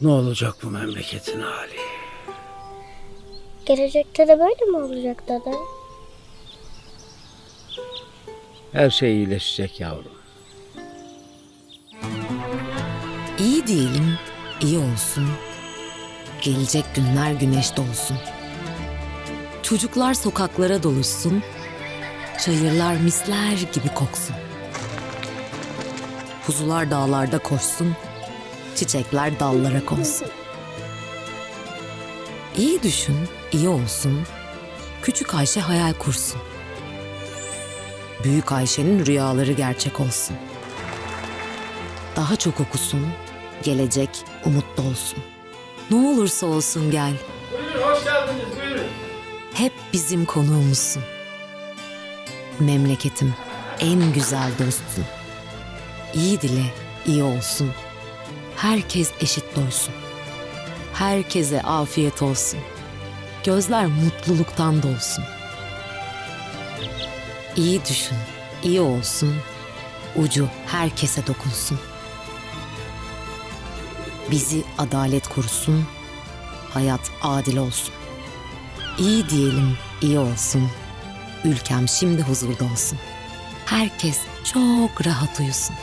Ne olacak bu memleketin hali? Gelecekte de böyle mi olacak dede? Her şey iyileşecek yavrum. İyi diyelim, iyi olsun. Gelecek günler güneşte olsun. Çocuklar sokaklara doluşsun. Çayırlar misler gibi koksun. Kuzular dağlarda koşsun. Çiçekler dallara konsun. İyi düşün, iyi olsun. Küçük Ayşe hayal kursun. Büyük Ayşe'nin rüyaları gerçek olsun. Daha çok okusun, gelecek umutlu olsun. Ne olursa olsun gel. Buyurun hoş geldiniz buyurun. Hep bizim konuğumuzsun. Memleketim, en güzel dostum. İyi dile, iyi olsun. Herkes eşit doysun. Herkese afiyet olsun. Gözler mutluluktan dolsun. İyi düşün, iyi olsun. Ucu herkese dokunsun. Bizi adalet korusun. Hayat adil olsun. İyi diyelim, iyi olsun. Ülkem şimdi huzurda olsun. Herkes çok rahat uyusun.